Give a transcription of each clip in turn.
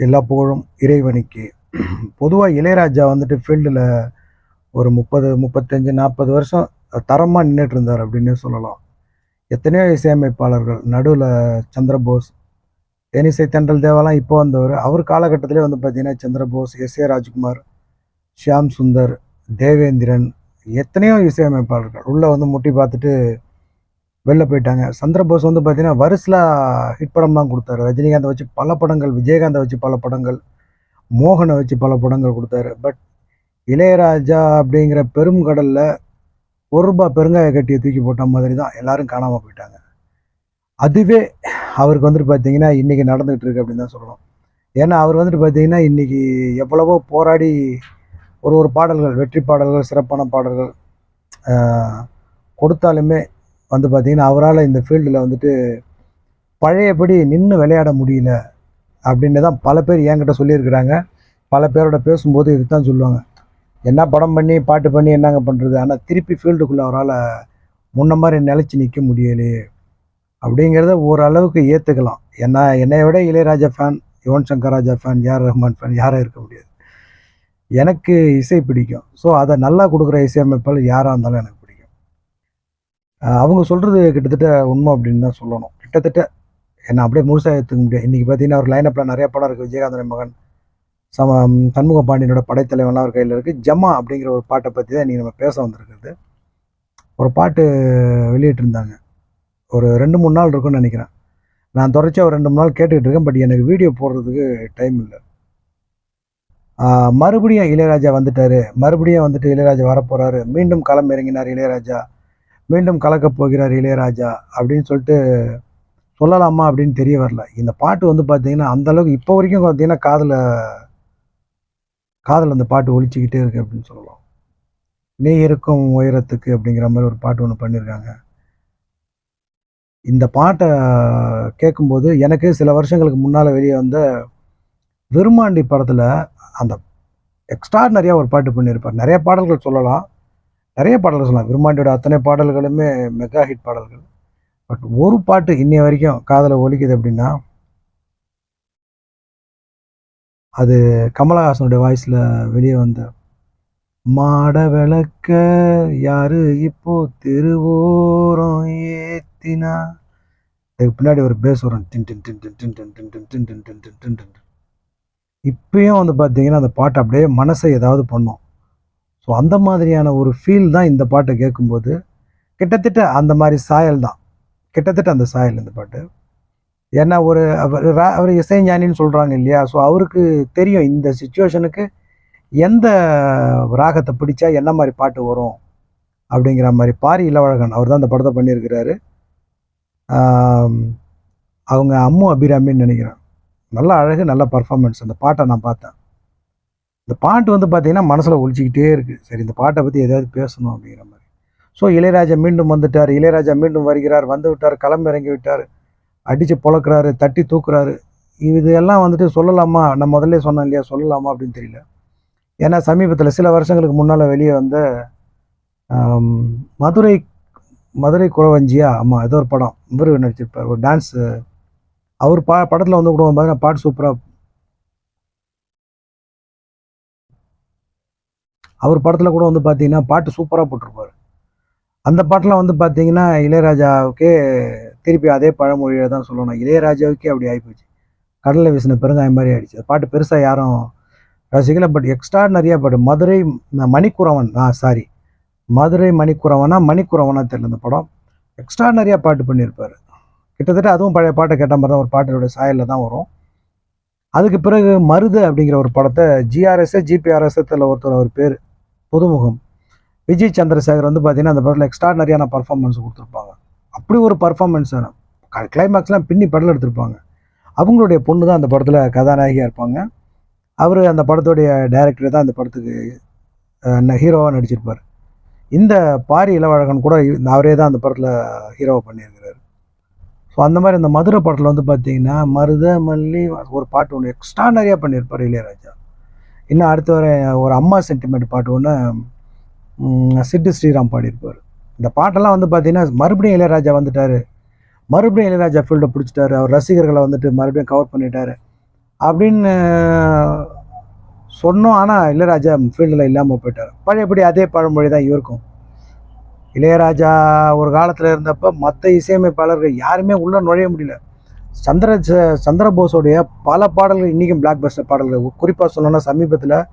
எல்லா புகழும் இறைவனுக்கு. பொதுவாக இளையராஜா வந்துட்டு ஃபீல்டில் ஒரு முப்பது முப்பத்தஞ்சு நாற்பது வருஷம் தரமாக நின்றுட்டு இருந்தார் அப்படின்னே சொல்லலாம். எத்தனையோ இசையமைப்பாளர்கள் நடுவில் சந்திரபோஸ் தேனிசை தென்றல் தேவாலாம் இப்போ வந்தவர். அவர் காலகட்டத்திலே வந்து பார்த்தீங்கன்னா சந்திரபோஸ் எஸ் ஏ ராஜ்குமார் ஷியாம் சுந்தர் தேவேந்திரன் எத்தனையோ இசையமைப்பாளர்கள். உள்ளே வந்து முட்டி பார்த்துட்டு வெளில போயிட்டாங்க. சந்திரபோஸ் வந்து பார்த்தீங்கன்னா வருஷலாக ஹிட் படம்லாம் கொடுத்தாரு. ரஜினிகாந்தை வச்சு பல படங்கள் விஜயகாந்தை வச்சு பல படங்கள் மோகனை வச்சு பல படங்கள் கொடுத்தாரு. பட் இளையராஜா அப்படிங்கிற பெரும் கடலில் ஒரு ரூபாய் பெருங்காய கட்டியை தூக்கி போட்ட மாதிரி தான் எல்லாரும் காணாமல் போயிட்டாங்க. அதுவே அவருக்கு வந்துட்டு பார்த்தீங்கன்னா இன்றைக்கி நடந்துகிட்டு இருக்கு அப்படின்னு தான் சொல்லணும். ஏன்னா அவர் வந்துட்டு பார்த்தீங்கன்னா இன்றைக்கி எவ்வளவோ போராடி ஒரு ஒரு பாடல்கள் வெற்றி பாடல்கள் சிறப்பான பாடல்கள் கொடுத்தாலுமே வந்து பார்த்திங்கன்னா அவரால் இந்த ஃபீல்டில் வந்துட்டு பழையபடி நின்று விளையாட முடியல அப்படின்னு தான் பல பேர் என்கிட்ட சொல்லியிருக்கிறாங்க. பல பேரோட பேசும்போது இதுதான் சொல்லுவாங்க. என்ன படம் பண்ணி பாட்டு பண்ணி என்னங்க பண்ணுறது ஆனால் திருப்பி ஃபீல்டுக்குள்ளே அவரால் முன்ன மாதிரி நிலச்சி நிற்க முடியலையே அப்படிங்கிறத ஓரளவுக்கு ஏற்றுக்கலாம் என்ன என்னை விட இளையராஜா ஃபேன் யுவன் சங்கர் ராஜா ஃபேன் யார் ரஹ்மான் ஃபேன் யாரும் இருக்க முடியாது. எனக்கு இசை பிடிக்கும். ஸோ அதை நல்லா கொடுக்குற இசையமைப்பாளர் யாராக இருந்தாலும் எனக்கு அவங்க சொல்கிறது கிட்டத்தட்ட உண்மை அப்படின்னு தான் சொல்லணும். கிட்டத்தட்ட என்ன அப்படியே முழுசாக எடுத்துக்க முடியாது. இன்றைக்கி பார்த்தீங்கன்னா அவர் லைனப்பில் நிறைய படம் இருக்குது விஜயகாந்தன் மகன் சம சண்முக பாண்டியனோட படைத்தலைவன்லாம் அவர் கையில் இருக்குது ஜமா அப்படிங்கிற ஒரு பாட்டை பற்றி தான் இன்றைக்கி நம்ம பேச வந்திருக்கிறது. ஒரு பாட்டு வெளியிட்டிருந்தாங்க. ஒரு ரெண்டு மூணு நாள் இருக்கும்னு நினைக்கிறேன். நான் தொடர்ச்சியாக ஒரு ரெண்டு மூணு நாள் கேட்டுக்கிட்டு இருக்கேன். பட் எனக்கு வீடியோ போடுறதுக்கு டைம் இல்லை. மறுபடியும் இளையராஜா வந்துட்டார். மறுபடியும் வந்துட்டு இளையராஜா வரப்போகிறாரு மீண்டும் களம் இறங்கினார் இளையராஜா. மீண்டும் கலக்கப் போகிறார் இளையராஜா அப்படின்னு சொல்லிட்டு சொல்லலாமா அப்படின்னு தெரிய வரல. இந்த பாட்டு வந்து பார்த்தீங்கன்னா அந்த அளவுக்கு இப்போ வரைக்கும் பார்த்தீங்கன்னா காதில் காதில் அந்த பாட்டு ஒழிச்சிக்கிட்டே இருக்கு அப்படின்னு சொல்லலாம். நீ இருக்கும் உயரத்துக்கு அப்படிங்கிற மாதிரி ஒரு பாட்டு ஒன்று பண்ணியிருக்காங்க இந்த பாட்டை கேட்கும்போது எனக்கு சில வருஷங்களுக்கு முன்னால் வெளியே வந்த விருமாண்டி படத்தில் அந்த எக்ஸ்ட்ராடனரியாக ஒரு பாட்டு பண்ணியிருப்பார் நிறைய பாடல்கள் சொல்லலாம். நிறைய பாடல்கள் சொல்லலாம் விருமாண்டியோட அத்தனை பாடல்களுமே மெகா ஹிட் பாடல்கள் பட் ஒரு பாட்டு இன்னைய வரைக்கும் காதில் ஒலிக்குது அப்படின்னா அது கமலஹாசனுடைய வாய்ஸில் வெளியே வந்த மாட விளக்க யாரு இப்போ திருவோரம் ஏத்தினா அதுக்கு பின்னாடி ஒரு பேஸ் வரும் டின் டின் டின் டின் டின் டின் டின் டின் டின் டின் டின் டின் டின் டின் இப்பயும் வந்து பார்த்தீங்கன்னா அந்த பாட்டு அப்படியே மனசை ஏதாவது பண்ணும் ஸோ அந்த மாதிரியான ஒரு ஃபீல் தான் இந்த பாட்டை கேட்கும்போது கிட்டத்தட்ட அந்த மாதிரி சாயல் தான். கிட்டத்தட்ட அந்த சாயல் இந்த பாட்டு. ஏன்னா ஒரு அவர் ரா- அவர் இசைஞானின்னு சொல்கிறாங்க இல்லையா? ஸோ அவருக்கு தெரியும் இந்த சுச்சுவேஷனுக்கு எந்த ராகத்தை பிடிச்சா என்ன மாதிரி பாட்டு வரும் அப்படிங்கிற மாதிரி பாரி இளவழகன் அவர் தான் அந்த படத்தை பண்ணியிருக்கிறாரு. அவங்க அம்மு அபிராமின்னு நினைக்கிறேன். நல்ல அழகு நல்ல பர்ஃபார்மன்ஸ் அந்த பாட்டை நான் பார்த்தேன். இந்த பாட்டு வந்து பார்த்தீங்கன்னா மனசில் ஒழிச்சிக்கிட்டே இருக்குது சரி இந்த பாட்டை பற்றி ஏதாவது பேசணும் அப்படிங்கிற மாதிரி. ஸோ இளையராஜா மீண்டும் வந்துட்டார். இளையராஜா மீண்டும் வருகிறார். வந்து விட்டார் களம் இறங்கி விட்டார். அடித்து பொழக்கிறாரு தட்டி தூக்குறாரு. இது எல்லாம் வந்துட்டு சொல்லலாமா? நான் முதல்ல சொன்னேன் இல்லையா? சொல்லலாமா அப்படின்னு தெரியல. ஏன்னா சமீபத்தில் சில வருஷங்களுக்கு முன்னால் வெளியே வந்த மதுரை மதுரை குறவஞ்சியா? ஆமாம் ஏதோ ஒரு படம். இவர் நடிச்சிருப்பார். ஒரு டான்ஸு அவர் பா படத்தில் வந்து கூட பார்த்தீங்கன்னா பாட்டு சூப்பராக அவர் படத்தில் கூட வந்து பார்த்தீங்கன்னா பாட்டு சூப்பராக போட்டிருப்பார். அந்த பாட்டெலாம் வந்து பார்த்தீங்கன்னா இளையராஜாவுக்கே திருப்பி அதே பழமொழியை தான் சொல்லணும். இளையராஜாவுக்கே அப்படி ஆகிப்போச்சு கடலில் வீசின பெருங்காயம் மாதிரி ஆகிடுச்சு அது பாட்டு பெருசாக யாரும் ரசிக்கல. பட் எக்ஸ்ட்ராடனரியாக பாட்டு. மதுரை மணிக்குறவன். ஆ சாரி மதுரை மணிக்குறவனா மணிக்குறவனா தெரியல இந்த படம். எக்ஸ்ட்ராடனரியாக பாட்டு பண்ணியிருப்பார். கிட்டத்தட்ட அதுவும் பழைய பாட்டை கேட்ட மாதிரி தான் ஒரு பாட்டோட சாயலில் தான் வரும். அதுக்கு பிறகு மருது அப்படிங்கிற ஒரு படத்தை ஜிஆர்எஸ் ஜிபிஆர்எஸ்எத்தில் ஒருத்தர் அவர் பேர் புதுமுகம். விஜய் சந்திரசேகர் வந்து பார்த்தீங்கன்னா அந்த படத்தில் எக்ஸ்ட்ராடனரியான பர்ஃபார்மன்ஸ் கொடுத்துருப்பாங்க. அப்படி ஒரு பர்ஃபார்மன்ஸ் கிளைமேக்ஸ்லாம் பின்னி படல் எடுத்திருப்பாங்க. அவங்களுடைய பொண்ணு தான் அந்த படத்தில் கதாநாயகியாக இருப்பாங்க. அவர் அந்த படத்துடைய டைரக்டர் தான் அந்த படத்துக்கு ஹீரோவாக நடிச்சிருப்பார். இந்த பாரி இளவழகன் கூட அவரே தான் அந்த படத்தில் ஹீரோவை பண்ணியிருக்கிறாரு. ஸோ அந்த மாதிரி இந்த மதுரை படத்தில் வந்து பார்த்தீங்கன்னா மருத மல்லி ஒரு பாட்டு ஒன்று எக்ஸ்ட்ரா நிறையா பண்ணியிருப்பார் இளையராஜா. இன்னும் அடுத்து வர ஒரு அம்மா சென்டிமெண்ட் பாட்டு ஒன்று சிட்டு ஸ்ரீராம் பாடியிருப்பார். இந்த பாட்டெல்லாம் வந்து பார்த்தீங்கன்னா மறுபடியும் இளையராஜா வந்துட்டார். மறுபடியும் இளையராஜா ஃபீல்டை பிடிச்சிட்டாரு. அவர் ரசிகர்களை வந்துட்டு மறுபடியும் கவர் பண்ணிட்டார். அப்படின்னு சொன்னோம். ஆனால் இளையராஜா ஃபீல்டில் இல்லாமல் போயிட்டார். பழையபடி அதே பழமொழி தான் இருக்கும் இளையராஜா ஒரு காலத்தில் இருந்தப்போ மற்ற இசையமைப்பாளர்கள் யாருமே உள்ளே நுழைய முடியல. சந்திர ச- சந்திரபோஸோடைய பல பாடல்கள் இன்றைக்கும் பிளாக் பஸ்டர் பாடல்கள். குறிப்பாக சொல்லணும்னா சமீபத்தில்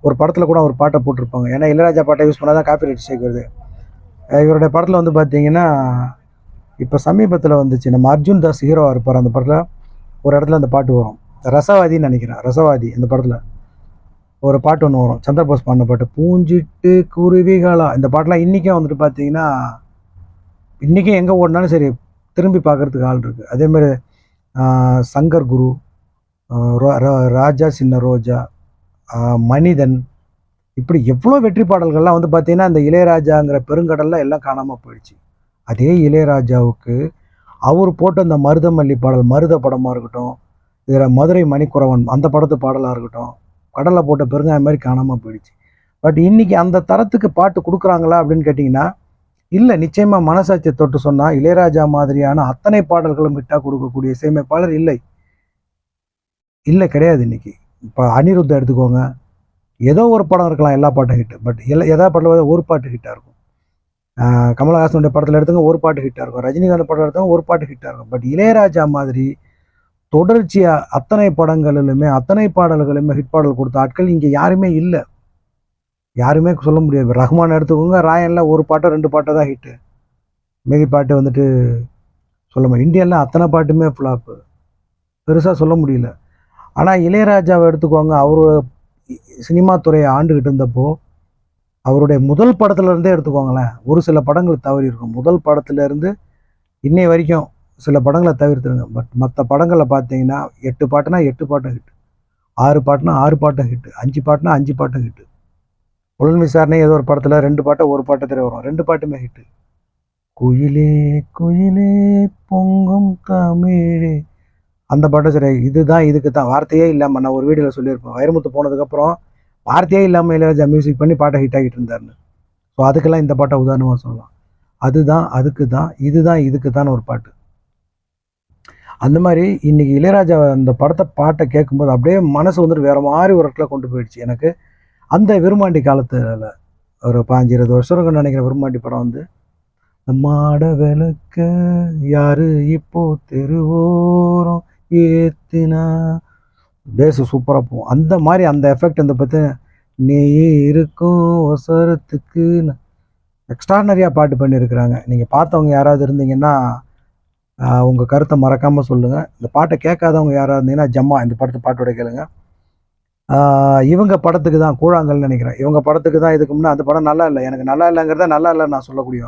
ஒரு படத்தில் கூட ஒரு பாட்டை போட்டிருப்பாங்க. ஏன்னா இளையராஜா பாட்டை யூஸ் பண்ணால் தான் காப்பி ரைட் ஸ்ட்ரைக் இவருடைய படத்தில் வந்து பார்த்தீங்கன்னா இப்போ சமீபத்தில் வந்துச்சு. நம்ம அர்ஜுன் தாஸ் ஹீரோவாக இருப்பார் அந்த படத்தில். ஒரு இடத்துல அந்த பாட்டு வரும். ரசவாதின்னு நினைக்கிறேன். ரசவாதி அந்த படத்தில். ஒரு பாட்டு ஒன்று வரும். சந்திரபோஸ் பாடின பாட்டு பூஞ்சிட்டு குருவிகளா. இந்த பாட்டெலாம் இன்றைக்கும் வந்துட்டு பார்த்தீங்கன்னா இன்றைக்கும் எங்கே ஓடினாலும் சரி திரும்பி பார்க்கறதுக்கு ஆள் இருக்குது அதேமாதிரி சங்கர் குரு ரோ- ராஜா சின்ன ரோஜா மனிதன் இப்படி எவ்வளோ வெற்றி பாடல்கள்லாம் வந்து பார்த்தீங்கன்னா அந்த இளையராஜாங்கிற பெருங்கடலில் எல்லாம் காணாமல் போயிடுச்சு. அதே இளையராஜாவுக்கு அவர் போட்ட அந்த மருதமல்லி பாடல் மருத படமாக இருக்கட்டும் இதில் மதுரை மணிக்குறவன் அந்த படத்து பாடலாக இருக்கட்டும் கடலில் போட்ட பெருங்காயம் மாதிரி காணாமல் போயிடுச்சு. பட் இன்றைக்கி அந்த தரத்துக்கு பாட்டு கொடுக்குறாங்களா அப்படின்னு கேட்டிங்கன்னா இல்லை நிச்சயமாக மனசாட்சியை தொட்டு சொன்னால் இளையராஜா மாதிரியான அத்தனை பாடல்களும் விட்டா கொடுக்கக்கூடிய இசையமைப்பாளர் இல்லை. இல்லை கிடையாது இன்னைக்கு. இப்போ அனிருத்தை எடுத்துக்கோங்க. ஏதோ ஒரு படம் இருக்கலாம் எல்லா பாட்டும் ஹிட் பட் எல்லா எதா பாட்டில் ஒரு பாட்டு ஹிட்டாக இருக்கும். கமலஹாசனுடைய படத்தில் எடுத்துங்க ஒரு பாட்டு ஹிட்டாக இருக்கும். ரஜினிகாந்த் படம் எடுத்தவங்க ஒரு பாட்டு ஹிட்டாக இருக்கும். பட் இளையராஜா மாதிரி தொடர்ச்சியாக அத்தனை படங்களிலுமே அத்தனை பாடல்களுமே ஹிட் பாடல் கொடுத்த ஆட்கள் இங்கே யாருமே இல்லை. யாருமே சொல்ல முடியாது. ரஹ்மான் எடுத்துக்கோங்க ராயனில் ஒரு பாட்டோ ரெண்டு பாட்டோ தான் ஹிட்டு மீதி பாட்டு வந்துட்டு சொல்ல முடியும் இந்தியாவில் அத்தனை பாட்டுமே ஃப்ளாப்பு பெருசாக சொல்ல முடியல. ஆனால் இளையராஜாவை எடுத்துக்கோங்க அவர் சினிமா துறையை ஆண்டுக்கிட்டு இருந்தப்போ அவருடைய முதல் படத்துலேருந்தே எடுத்துக்கோங்களேன் ஒரு சில படங்கள் தவறி இருக்கும். முதல் படத்துலேருந்து இன்னை வரைக்கும் சில படங்களை தவிர்த்துருங்க. பட் மற்ற படங்களை பார்த்தீங்கன்னா எட்டு பாட்டுனா எட்டு பாட்டும் ஹிட்டு ஆறு பாட்டுனா ஆறு பாட்டும் ஹிட்டு அஞ்சு பாட்டுனா அஞ்சு பாட்டும் ஹிட்டு உடல் விசாரணை ஏதோ ஒரு படத்தில் ரெண்டு பாட்டை ஒரு பாட்டை தெரிய வரும். ரெண்டு பாட்டுமே ஹிட்டு குயிலே குயிலே பொங்கும் தமிழே. அந்த பாட்டும் சரி இதுதான் இதுக்கு தான் வார்த்தையே இல்லாமல் நான் ஒரு வீடியோவில் சொல்லியிருப்பேன். வைரமுத்து போனதுக்கப்புறம் வார்த்தையே இல்லாமல் இளையராஜா மியூசிக் பண்ணி பாட்டை ஹிட் ஆகிட்டு இருந்தாருன்னு. ஸோ அதுக்கெல்லாம் இந்த பாட்டை உதாரணமாக சொல்லலாம். அதுதான் அதுக்கு தான் இதுதான் இதுக்கு தான் ஒரு பாட்டு. அந்த மாதிரி இன்றைக்கி இளையராஜா அந்த படத்தை பாட்டை கேட்கும்போது அப்படியே மனசு வந்துட்டு வேற மாதிரி ஒரு இடத்துல கொண்டு போயிடுச்சு எனக்கு. அந்த விரும்மாண்டி காலத்தில் ஒரு பாஞ்சு இருபது வருஷம் இருக்குன்னு நினைக்கிற விரும்மாண்டி படம் வந்து மாட விளக்க யாரு இப்போ தெருவோரம் ஏத்தினா? பேஸு சூப்பராக போகும். அந்த மாதிரி அந்த எஃபெக்ட் அந்த பற்றி நீ இருக்கும் ஒசரத்துக்கு எக்ஸ்ட்ரானரியாக பாட்டு பண்ணியிருக்கிறாங்க நீங்கள் பார்த்தவங்க யாராவது இருந்தீங்கன்னா உங்கள் கருத்தை மறக்காமல் சொல்லுங்கள் இந்த பாட்டை கேட்காதவங்க யாராவது இருந்தீங்கன்னா ஜம்மா இந்த படத்தை பாட்டோட கேளுங்கள் இவங்க படத்துக்கு தான் கூழாங்கல்னு நினைக்கிறேன். இவங்க படத்துக்கு தான் இதுக்கு முன்னே அந்த படம் நல்லா இல்லை. எனக்கு நல்லா இல்லைங்கிறத நல்லா இல்லைன்னு நான் சொல்லக்கூடிய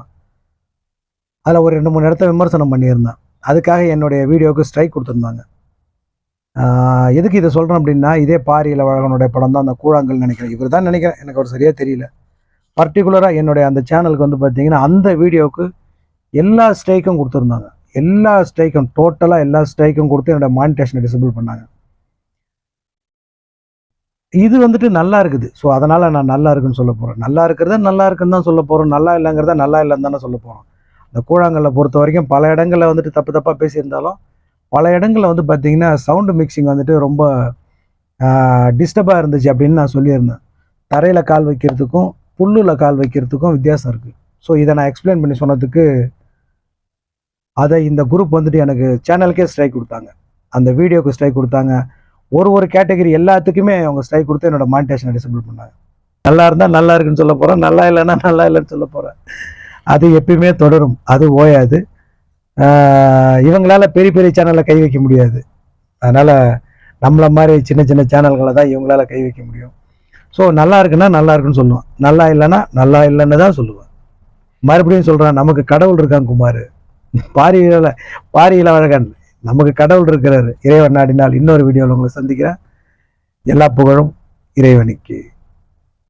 அதில் ஒரு ரெண்டு மூணு இடத்த விமர்சனம் பண்ணியிருந்தேன். அதுக்காக என்னுடைய வீடியோவுக்கு ஸ்ட்ரைக் கொடுத்துருந்தாங்க. எதுக்கு இதை சொல்கிறேன் அப்படின்னா இதே பாரியில் வழகனுடைய படம் தான் அந்த கூழாங்கல் நினைக்கிறேன். இவர் தான் நினைக்கிறேன். எனக்கு ஒரு சரியாக தெரியல. பர்டிகுலராக என்னுடைய அந்த சேனலுக்கு வந்து பார்த்தீங்கன்னா அந்த வீடியோவுக்கு எல்லா ஸ்ட்ரைக்கும் கொடுத்துருந்தாங்க. எல்லா ஸ்ட்ரைக்கும் டோட்டலாக எல்லா ஸ்ட்ரைக்கும் கொடுத்து என்னோடய மானிட்டேஷனை டிசபிள் பண்ணாங்க. இது வந்துட்டு நல்லா இருக்குது. ஸோ அதனால் நான் நல்லா இருக்குன்னு சொல்ல போகிறேன் நல்லா இருக்கிறத நல்லா இருக்குன்னு தான் சொல்ல போகிறோம் நல்லா இல்லைங்கிறத நல்லா இல்லைன்னு தானே சொல்ல போகிறோம் இந்த கூழாங்கல்ல பொறுத்த வரைக்கும் பல இடங்களில் வந்துட்டு தப்பு தப்பாக பேசியிருந்தாலும் பல இடங்களில் வந்து பார்த்தீங்கன்னா சவுண்டு மிக்சிங் வந்துட்டு ரொம்ப டிஸ்டர்பாக இருந்துச்சு அப்படின்னு நான் சொல்லியிருந்தேன். தரையில் கால் வைக்கிறதுக்கும் புல்லில் கால் வைக்கிறதுக்கும் வித்தியாசம் இருக்குது ஸோ இதை நான் எக்ஸ்பிளைன் பண்ணி சொன்னதுக்கு அதை இந்த குரூப் வந்துட்டு எனக்கு சேனலுக்கே ஸ்ட்ரைக் கொடுத்தாங்க. அந்த வீடியோக்கு ஸ்ட்ரைக் கொடுத்தாங்க. ஒரு ஒரு கேட்டகரி எல்லாத்துக்குமே அவங்க ஸ்ட்ரைக் கொடுத்து என்னோட மானிட்டேஷனை டிசபிள் பண்ணாங்க. நல்லா இருந்தால் நல்லா இருக்குன்னு சொல்ல போகிறேன் நல்லா இல்லைன்னா நல்லா இல்லைன்னு சொல்ல போகிறேன் அது எப்பயுமே தொடரும் அது ஓயாது. இவங்களால் இவங்களால பெரிய பெரிய சேனலில் கை வைக்க முடியாது. அதனால் நம்மளை மாதிரி சின்ன சின்ன சேனல்களை தான் இவங்களால கை வைக்க முடியும். ஸோ நல்லா இருக்குன்னா நல்லா இருக்குன்னு சொல்லுவேன். நல்லா இல்லைன்னா நல்லா இல்லைன்னு தான் சொல்லுவேன். மறுபடியும் சொல்கிறேன் நமக்கு கடவுள் இருக்கான் குமார். பாரியில பாரி அழகன் நமக்கு கடவுள் இருக்கிறார். இறைவன் நாடினால் இன்னொரு வீடியோவில் உங்களை சந்திக்கிறேன். எல்லா புகழும் இறைவனுக்கு.